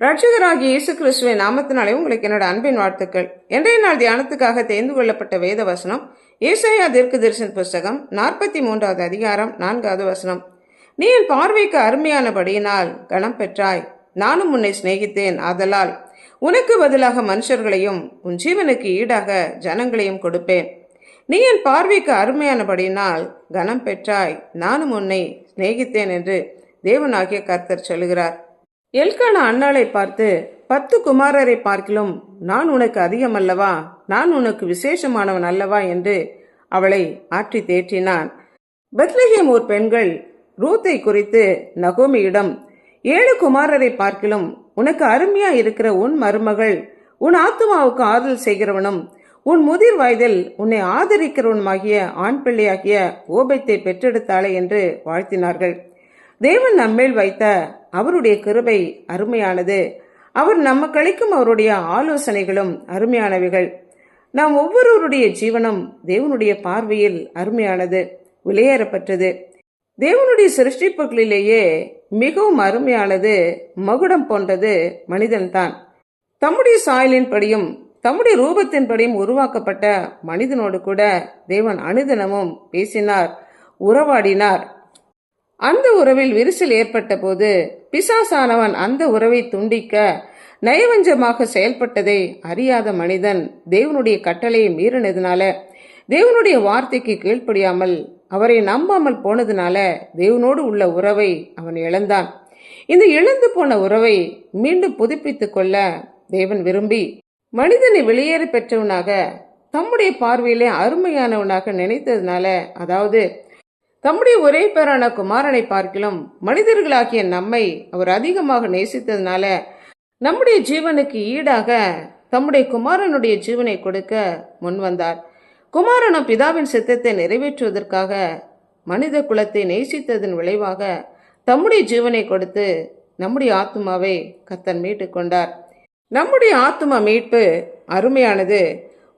ரட்சகராகி இயேசு கிறிஸ்துவின் நாமத்தினாலே உங்களுக்கு என்னோட அன்பின் வாழ்த்துக்கள். இன்றைய நாள் தியானத்துக்காக தேர்ந்து கொள்ளப்பட்ட வேத வசனம் ஏசாயா தீர்க்க தரிசன புஸ்தகம் நாற்பத்தி மூன்றாவது அதிகாரம் நான்காவது வசனம். நீ என் பார்வைக்கு அருமையானபடியினால் கணம் பெற்றாய். நானும் உன்னை சிநேகித்தேன். ஆதலால் உனக்கு பதிலாக மனுஷர்களையும் உன் ஜீவனுக்கு ஈடாக ஜனங்களையும் கொடுப்பேன். நீ என் பார்வைக்கு அருமையானபடியினால் கனம் பெற்றாய். நானும் உன்னை சிநேகித்தேன் என்று தேவனாகிய கர்த்தர் சொல்கிறார் எல்கான அன்னாளை பார்த்து பத்து குமாரரை பார்க்கிலும் நான் உனக்கு அதிகம் அல்லவா நான் உனக்கு விசேஷமானவன் அல்லவா? என்று அவளை ஆற்றி தேற்றினான். பெத்லஹேம் ஊர் பெண்கள் ரூத்தை குறித்து நகோமியிடம் ஏழு குமாரரை பார்க்கிலும் உனக்கு அருமையா இருக்கிற உன் மருமகள் உன் ஆத்துமாவுக்கு ஆறுதல் செய்கிறவனும் உன் முதிர் வயதில் உன்னை ஆதரிக்கிறவனுமாகிய ஆண் பிள்ளையாகிய ஓபத்தை பெற்றெடுத்தாளே என்று வாழ்த்தினார்கள். தேவன் நம்மேல் வைத்த அவருடைய கிருபை அருமையானது. அவர் நம்ம கழிக்கும் அவருடைய ஆலோசனைகளும் அருமையானவைகள். நாம் ஒவ்வொருவருடைய ஜீவனம் தேவனுடைய பார்வையில் அருமையானது விலையேறப்பட்டது. தேவனுடைய சிருஷ்டிப்புகளிலேயே மிகவும் அருமையானது மகுடம் போன்றது மனிதன்தான். தம்முடைய சாயலின்படியும் தம்முடைய ரூபத்தின்படியும் உருவாக்கப்பட்ட மனிதனோடு கூட தேவன் அனுதினமும் பேசினார் உறவாடினார். அந்த உறவில் விரிசல் ஏற்பட்ட போது பிசாசானவன் அந்த உறவை துண்டிக்க நயவஞ்சமாக செயல்பட்டதை அறியாத மனிதன் தேவனுடைய கட்டளையை மீறினதுனால தேவனுடைய வார்த்தைக்கு கீழ்ப்படியாமல் அவரை நம்பாமல் போனதுனால தேவனோடு உள்ள உறவை அவன் இழந்தான். இந்த இழந்து போன உறவை மீண்டும் புதுப்பித்துக் கொள்ள தேவன் விரும்பி மனிதனை வெளியேற பெற்றவனாக தம்முடைய பார்வையிலே அருமையானவனாக நினைத்ததுனால அதாவது தம்முடைய ஒரே பேரான குமாரனை பார்க்கிலும் மனிதர்களாகிய நம்மை அவர் அதிகமாக நேசித்ததுனால நம்முடைய ஜீவனுக்கு ஈடாக தம்முடைய குமாரனுடைய ஜீவனை கொடுக்க முன்வந்தார் குமாரனும் பிதாவின் சித்தத்தை நிறைவேற்றுவதற்காக மனித குலத்தை நேசித்ததன் விளைவாக தம்முடைய ஜீவனை கொடுத்து நம்முடைய ஆத்மாவை கத்தன் மீட்டு கொண்டார். நம்முடைய ஆத்மா மீட்பு அருமையானது.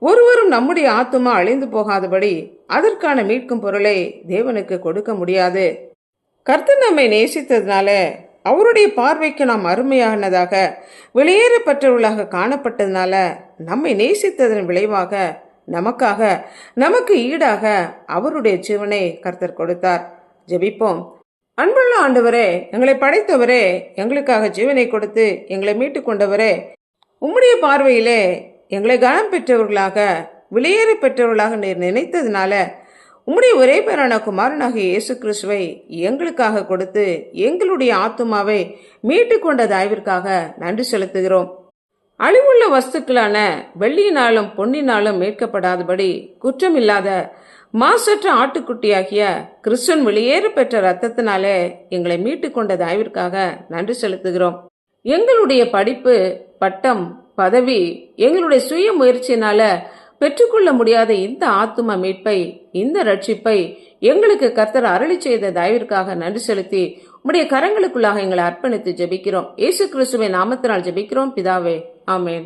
ஒருவரும் நம்முடைய ஆத்துமா அழிந்து போகாதபடி அதற்கான மீட்கும் பொருளை தேவனுக்கு கொடுக்க முடியாது. கர்த்தர் நம்மை நேசித்ததுனால அவருடைய பார்வைக்கு நாம் அருமையானதாக வெளியேறப்பட்டவர்களாக காணப்பட்டதுனால நம்மை நேசித்ததன் விளைவாக நமக்காக நமக்கு ஈடாக அவருடைய ஜீவனை கர்த்தர் கொடுத்தார். ஜெபிப்போம். அன்புள்ள ஆண்டவரே எங்களை படைத்தவரே எங்களுக்காக ஜீவனை கொடுத்து எங்களை மீட்டு கொண்டவரே உம்முடைய பார்வையிலே எங்களை கனம் பெற்றவர்களாக விலையேறி பெற்றவர்களாக நீர் நினைத்ததுனால உம்முடைய ஒரே பேரான குமாரனாகிய இயேசு கிறிஸ்துவை எங்களுக்காக கொடுத்து எங்களுடைய ஆத்துமாவை மீட்டு கொண்ட தயவிற்காக நன்றி செலுத்துகிறோம். அழிவுள்ள வஸ்துக்களான வெள்ளியினாலும் பொன்னினாலும் மீட்கப்படாதபடி குற்றமில்லாத மாசற்ற ஆட்டுக்குட்டியாகிய கிறிஸ்துவன் வெளியேற பெற்ற ரத்தத்தினாலே எங்களை மீட்டு கொண்ட தயவிற்காக நன்றி செலுத்துகிறோம். எங்களுடைய படிப்பு பட்டம் பதவி எங்களுடைய சுய முயற்சியினால பெற்றுக்கொள்ள முடியாத இந்த ஆத்தும மீட்பை இந்த ரட்சிப்பை எங்களுக்கு கர்த்தர் அருளி செய்த தயவிற்காக நன்றி செலுத்தி உம்முடைய கரங்களுக்குள்ளாக எங்களை அர்ப்பணித்து ஜெபிக்கிறோம். இயேசு கிறிஸ்துவை நாமத்தினால் ஜெபிக்கிறோம். பிதாவே ஆமேன்.